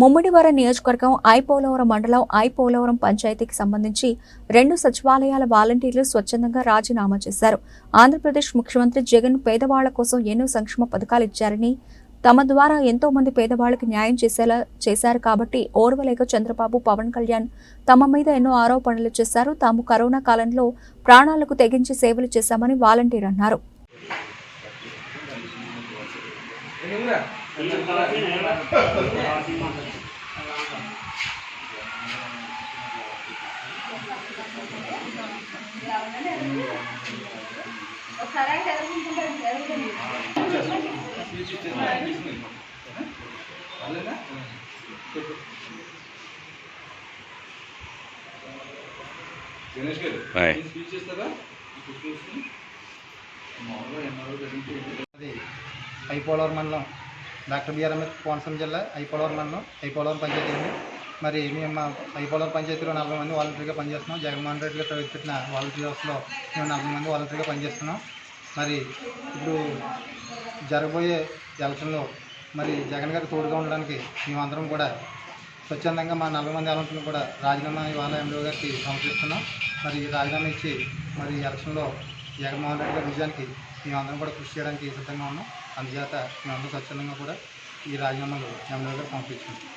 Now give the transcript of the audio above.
ముమ్మిడివరం నియోజకవర్గం ఐపోలవరం మండలం ఐపోలవరం పంచాయతీకి సంబంధించి రెండు సచివాలయాల వాలంటీర్లు స్వచ్ఛందంగా రాజీనామా చేశారు. ఆంధ్రప్రదేశ్ ముఖ్యమంత్రి జగన్ పేదవాళ్ళ కోసం ఎన్నో సంక్షేమ పథకాలు ఇచ్చారని తమ ద్వారా ఎంతో మంది పేదవాళ్ళకు న్యాయం చేసేలా చేశారు కాబట్టి ఓర్వలేక చంద్రబాబు పవన్ కళ్యాణ్ తమ మీద ఎన్నో ఆరోపణలు చేశారు. తాము కరోనా కాలంలో ప్రాణాలకు తెగించి సేవలు చేశామని వాలంటీర్ అన్నారు. గణేష్ గారు స్పీచ్ చేస్తారా? ఇప్పుడు మామూలుగా ఎన్నో ఐపోలవరం మండలం డాక్టర్ బిఆర్ అంబేద్కర్ కోనసీమ జిల్లా ఐపోలవరం మండలం ఐపోలవరం పంచాయతీ అండి. మరి మేము మా ఐపోలవరం పంచాయతీలో నలభై మంది వాలంటీర్గా పనిచేస్తున్నాం. జగన్మోహన్ రెడ్డి గారు ప్రవేశపెట్టిన వాలంటీర్స్లో మేము నలభై మంది వాలంటీర్గా పనిచేస్తున్నాం. మరి ఇప్పుడు జరగబోయే ఎలక్షన్లో మరి జగన్ గారికి తోడుగా ఉండడానికి మేమందరం కూడా స్వచ్ఛందంగా మా నలభై మంది వాలంటీర్లు కూడా రాజీనామా ఇవాళ ఎండో గారికి సమర్పిస్తున్నాం. మరి రాజీనామా ఇచ్చి మరి ఎలక్షన్లో జగన్మోహన్ రెడ్డి గారి విజయానికి మేమందరం కూడా కృషి చేయడానికి సిద్ధంగా ఉన్నాం. అందుచేత మేమందరం స్వచ్ఛందంగా కూడా ఈ రాజీనామాలు ఎండో గారు పంపించుకుంటాం